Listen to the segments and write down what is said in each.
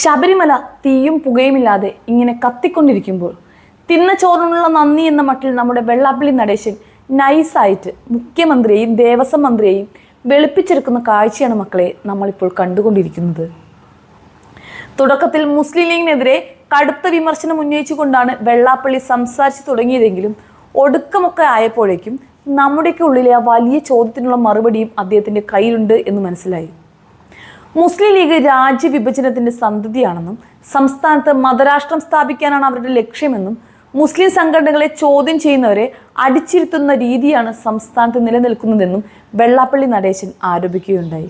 ശബരിമല തീയും പുകയുമില്ലാതെ ഇങ്ങനെ കത്തിക്കൊണ്ടിരിക്കുമ്പോൾ തിന്ന ചോറിനുള്ള നന്ദി എന്ന മട്ടിൽ നമ്മുടെ വെള്ളാപ്പള്ളി നടേശൻ നൈസായിട്ട് മുഖ്യമന്ത്രിയെയും ദേവസ്വം മന്ത്രിയെയും വെളുപ്പിച്ചെടുക്കുന്ന കാഴ്ചയാണ് മക്കളെ നമ്മളിപ്പോൾ കണ്ടുകൊണ്ടിരിക്കുന്നത്. തുടക്കത്തിൽ മുസ്ലിം ലീഗിനെതിരെ കടുത്ത വിമർശനം ഉന്നയിച്ചുകൊണ്ടാണ് വെള്ളാപ്പള്ളി സംസാരിച്ചു തുടങ്ങിയതെങ്കിലും ഒടുക്കമൊക്കെ ആയപ്പോഴേക്കും നമ്മുടെയൊക്കെ ഉള്ളിലെ ആ വലിയ ചോദ്യത്തിനുള്ള മറുപടിയും അദ്ദേഹത്തിന്റെ കയ്യിലുണ്ട് എന്ന് മനസ്സിലായി. മുസ്ലിം ലീഗ് രാജ്യവിഭജനത്തിന്റെ സന്തതിയാണെന്നും സംസ്ഥാനത്ത് മതരാഷ്ട്രം സ്ഥാപിക്കാനാണ് അവരുടെ ലക്ഷ്യമെന്നും മുസ്ലിം സംഘടനകളെ ചോദ്യം ചെയ്യുന്നവരെ അടിച്ചിരുത്തുന്ന രീതിയാണ് സംസ്ഥാനത്ത് നിലനിൽക്കുന്നതെന്നും വെള്ളാപ്പള്ളി നടേശൻ ആരോപിക്കുകയുണ്ടായി.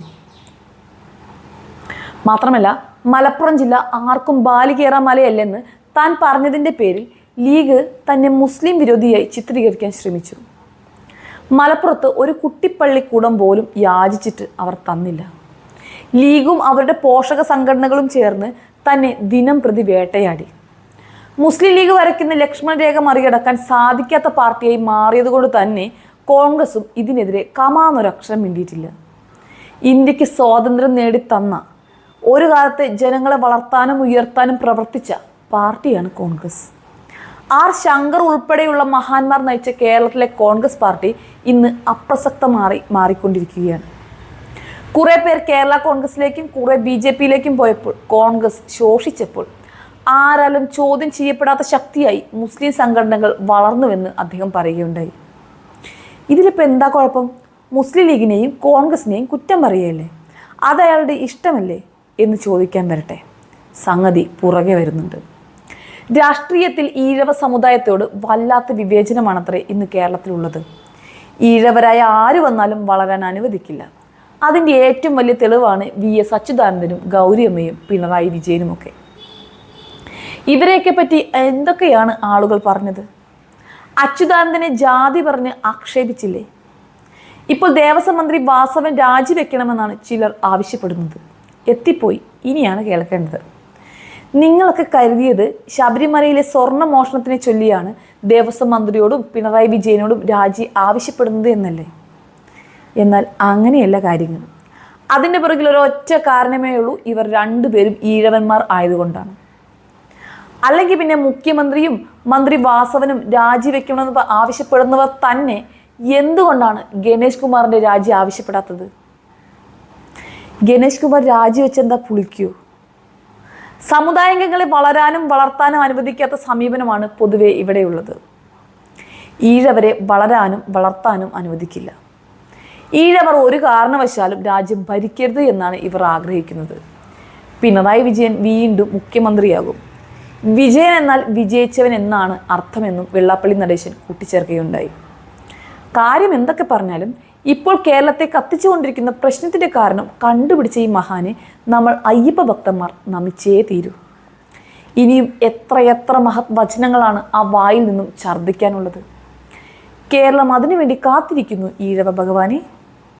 മാത്രമല്ല മലപ്പുറം ജില്ല ആർക്കും ബാലികേറ മലയല്ലെന്ന് താൻ പറഞ്ഞതിന്റെ പേരിൽ ലീഗ് തന്നെ മുസ്ലിം വിരോധിയായി ചിത്രീകരിക്കാൻ ശ്രമിച്ചു. മലപ്പുറത്ത് ഒരു കുട്ടിപ്പള്ളിക്കൂടം പോലും യാചിച്ചിട്ട് അവർ തന്നില്ല. ലീഗും അവരുടെ പോഷക സംഘടനകളും ചേർന്ന് തന്നെ ദിനം പ്രതി വേട്ടയാടി. മുസ്ലിം ലീഗ് വരയ്ക്കുന്ന ലക്ഷ്മണ രേഖ മറികടക്കാൻ സാധിക്കാത്ത പാർട്ടിയായി മാറിയതുകൊണ്ട് തന്നെ കോൺഗ്രസും ഇതിനെതിരെ കമാന്നൊരക്ഷരം മിണ്ടിയിട്ടില്ല. ഇന്ത്യയ്ക്ക് സ്വാതന്ത്ര്യം നേടിത്തന്ന ഒരു കാലത്ത് ജനങ്ങളെ വളർത്താനും ഉയർത്താനും പ്രവർത്തിച്ച പാർട്ടിയാണ് കോൺഗ്രസ്. ആർ ശങ്കർ ഉൾപ്പെടെയുള്ള മഹാന്മാർ നയിച്ച കേരളത്തിലെ കോൺഗ്രസ് പാർട്ടി ഇന്ന് അപ്രസക്തമായി മാറിക്കൊണ്ടിരിക്കുകയാണ്. കുറെ പേർ കേരള കോൺഗ്രസിലേക്കും കുറെ ബി ജെ പിയിലേക്കും പോയപ്പോൾ കോൺഗ്രസ് ശോഷിച്ചപ്പോൾ ആരാലും ചോദ്യം ചെയ്യപ്പെടാത്ത ശക്തിയായി മുസ്ലിം സംഘടനകൾ വളർന്നുവെന്ന് അദ്ദേഹം പറയുകയുണ്ടായി. ഇതിലിപ്പോൾ എന്താ കുഴപ്പം? മുസ്ലിം ലീഗിനെയും കോൺഗ്രസിനെയും കുറ്റം പറയല്ലേ? അത് അയാളുടെ ഇഷ്ടമല്ലേ എന്ന് ചോദിക്കാൻ വരട്ടെ. സംഗതി പുറകെ വരുന്നുണ്ട്. രാഷ്ട്രീയത്തിൽ ഈഴവ സമുദായത്തോട് വല്ലാത്ത വിവേചനമാണത്രേ ഇന്ന് കേരളത്തിലുള്ളത്. ഈഴവരായ ആര് വന്നാലും വളരാൻ അനുവദിക്കില്ല. അതിന്റെ ഏറ്റവും വലിയ തെളിവാണ് വി എസ് അച്യുതാനന്ദനും ഗൗരിയമ്മയും പിണറായി വിജയനുമൊക്കെ. ഇവരെയൊക്കെ പറ്റി എന്തൊക്കെയാണ് ആളുകൾ പറഞ്ഞത്? അച്യുതാനന്ദനെ ജാതി പറഞ്ഞ് ആക്ഷേപിച്ചില്ലേ? ഇപ്പോൾ ദേവസ്വം മന്ത്രി വാസവൻ രാജിവെക്കണമെന്നാണ് ചിലർ ആവശ്യപ്പെടുന്നത്. എത്തിപ്പോയി ഇനിയാണ് കേൾക്കേണ്ടത്. നിങ്ങളൊക്കെ കരുതിയത് ശബരിമലയിലെ സ്വർണ മോഷണത്തിനെ ചൊല്ലിയാണ് ദേവസ്വം മന്ത്രിയോടും പിണറായി വിജയനോടും രാജി ആവശ്യപ്പെടുന്നത് എന്നല്ലേ? എന്നാൽ അങ്ങനെയല്ല കാര്യങ്ങൾ. അതിന്റെ പുറകിൽ ഒറ്റ കാരണമേ ഉള്ളൂ ഇവർ രണ്ടുപേരും ഈഴവന്മാർ ആയതുകൊണ്ടാണ്. അല്ലെങ്കിൽ പിന്നെ മുഖ്യമന്ത്രിയും മന്ത്രി വാസവനും രാജിവെക്കണമെന്ന് ആവശ്യപ്പെടുന്നവർ തന്നെ എന്തുകൊണ്ടാണ് ഗണേഷ് കുമാറിന്റെ രാജി ആവശ്യപ്പെടാത്തത്? ഗണേഷ് കുമാർ രാജിവെച്ചെന്താ പുളിക്കൂ? സമുദായാംഗങ്ങളെ വളരാനും വളർത്താനും അനുവദിക്കാത്ത സമീപനമാണ് പൊതുവെ ഇവിടെയുള്ളത്. ഈഴവരെ വളരാനും വളർത്താനും അനുവദിക്കില്ല. ഈഴവർ ഒരു കാരണവശാലും രാജ്യം ഭരിക്കരുത് എന്നാണ് ഇവർ ആഗ്രഹിക്കുന്നത്. പിണറായി വിജയൻ വീണ്ടും മുഖ്യമന്ത്രിയാകും. വിജയൻ എന്നാൽ വിജയിച്ചവൻ എന്നാണ് അർത്ഥമെന്നും വെള്ളാപ്പള്ളി നടേശൻ കൂട്ടിച്ചേർക്കുകയുണ്ടായി. കാര്യം എന്തൊക്കെ പറഞ്ഞാലും ഇപ്പോൾ കേരളത്തെ കത്തിച്ചുകൊണ്ടിരിക്കുന്ന പ്രശ്നത്തിന്റെ കാരണം കണ്ടുപിടിച്ച ഈ മഹാനെ നമ്മൾ അയ്യപ്പ ഭക്തന്മാർ നമിച്ചേ തീരൂ. ഇനിയും എത്രയെത്ര മഹത് വചനങ്ങളാണ് ആ വായിൽ നിന്നും ഛർദ്ദിക്കാനുള്ളത്. കേരളം അതിനുവേണ്ടി കാത്തിരിക്കുന്നു ഈഴവ ഭഗവാനെ.